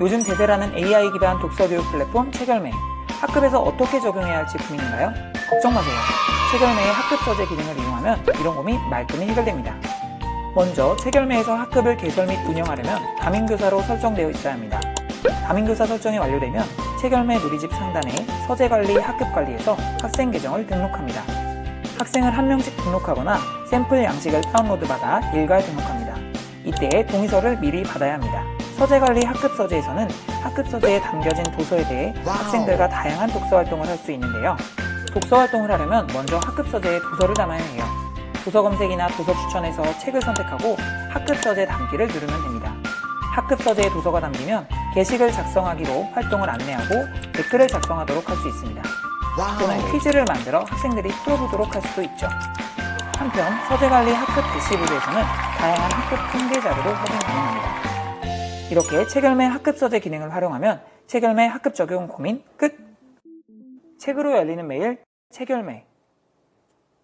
요즘 대세라는 AI 기반 독서 교육 플랫폼 책열매. 학급에서 어떻게 적용해야 할지 고민인가요? 걱정 마세요. 책열매의 학급 서재 기능을 이용하면 이런 고민 말끔히 해결됩니다. 먼저 책열매에서 학급을 개설 및 운영하려면 담임교사로 설정되어 있어야 합니다. 담임교사 설정이 완료되면 책열매 누리집 상단에 서재관리 학급관리에서 학생 계정을 등록합니다. 학생을 한 명씩 등록하거나 샘플 양식을 다운로드 받아 일괄 등록합니다. 이때 동의서를 미리 받아야 합니다. 서재관리 학급서재에서는 학급서재에 담겨진 도서에 대해 학생들과 다양한 독서 활동을 할 수 있는데요. 독서 활동을 하려면 먼저 학급서재에 도서를 담아야 해요. 도서 검색이나 도서 추천에서 책을 선택하고 학급서재 담기를 누르면 됩니다. 학급서재에 도서가 담기면 게시글 작성하기로 활동을 안내하고 댓글을 작성하도록 할 수 있습니다. 또는 퀴즈를 만들어 학생들이 풀어보도록 할 수도 있죠. 한편 서재관리 학급 대시보드에서는 다양한 학급 통계 자료도 확인 가능합니다. 이렇게 책열매 학급 서재 기능을 활용하면 책열매 학급 적용 고민 끝! 책으로 열리는 매일 책열매